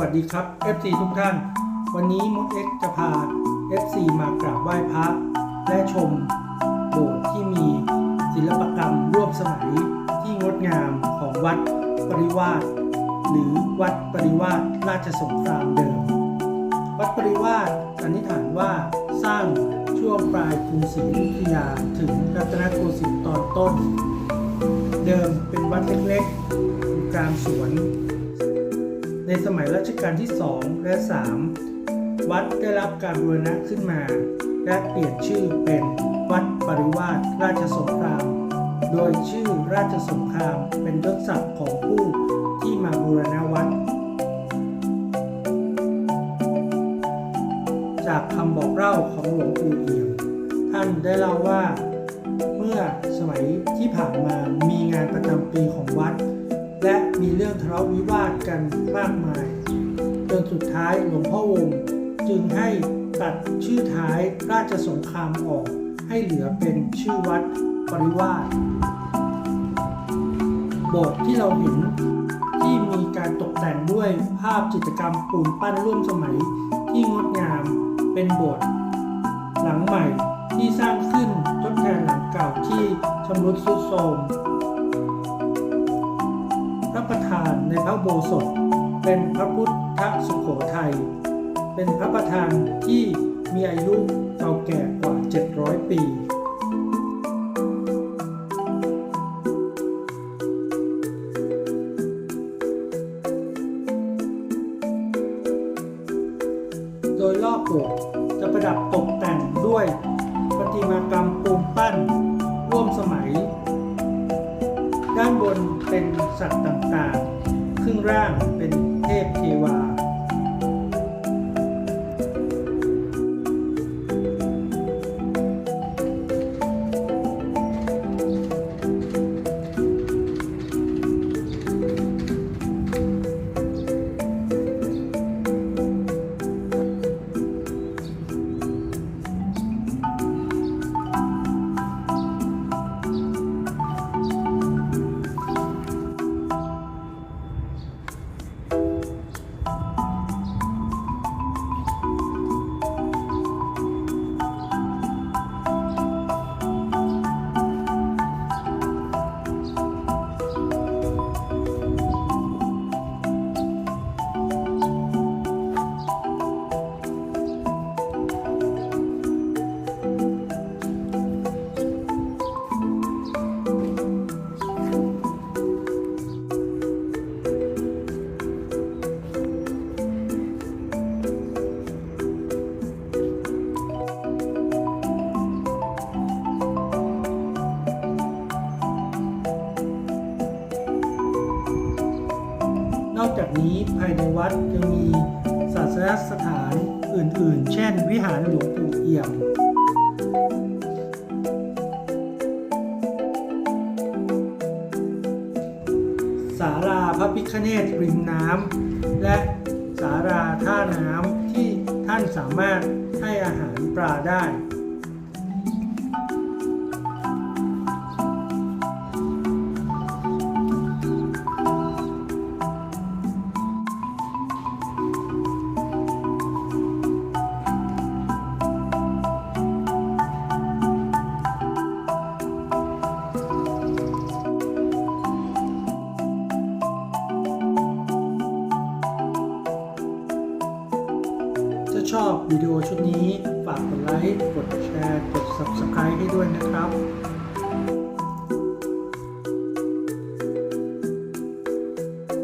วัสดีครับ FC ทุกท่าน วันนี้มดเอ็กจะพา FC มากราบไหว้พระและชมโบสถ์ที่มีศิลปกรรมร่วมสมัยที่งดงามของวัดปริวาสหรือวัดปริวาสราชสงครามเดิม วัดปริวาสสันนิษฐานว่าสร้างช่วงปลายกรุงศรีอยุธยาถึงรัตนโกสินทร์ตอนต้น เดิมเป็นวัดเล็กๆอยู่กลางสวน ในสมัยรัชกาลที่ 2 และ 3 วัดได้รับการบูรณะขึ้นมา และเปลี่ยนชื่อเป็นวัดปริวาสราชสงคราม โดยชื่อราชสงครามเป็นยศศักดิ์ของผู้ที่มาบูรณะวัด จากคำบอกเล่าของหลวงปู่เอี่ยมท่านได้เล่าว่า เมื่อสมัยที่ผ่านมามีงานประจำปีของ เรื่องทะเลาะวิวาทกันมากมาย จนสุดท้ายหลวงพ่อวงศ์จึงให้ตัดชื่อท้ายราชสงครามออก ให้เหลือเป็นชื่อวัดปริวาสโบสถ์ที่เราเห็นที่มีการตกแต่งด้วยภาพจิตรกรรมปูนปั้นร่วมสมัยที่งดงามเป็นโบสถ์หลังใหม่ที่สร้างขึ้นทดแทนหลังเก่าที่ชำรุดทรุดโทรม ระประธานในพระโบสถ เป็นพระพุทธสุโขทัย เป็นพระประธานที่มีอายุเก่าแก่กว่า 700 ปีโดยรอบโบสถ์จะประดับตกแต่งด้วยประติมากรรมปูนปั้น ร่วมสมัย เป็นสัตว์ต่างๆ ครึ่งร่างเป็นเทพเทวา นอกจากนี้ภายในวัดยังมีศาสนสถานอื่นๆ เช่น วิหารหลวงปู่เอี่ยมศาลาพระพิคเนตริมน้ำและศาลาท่าน้ำที่ท่านสามารถให้อาหารปลาได้ ถ้าชอบวิดีโอชุดนี้ ฝากกดไลค์ กดแชร์ กด Subscribe ให้ด้วยนะครับ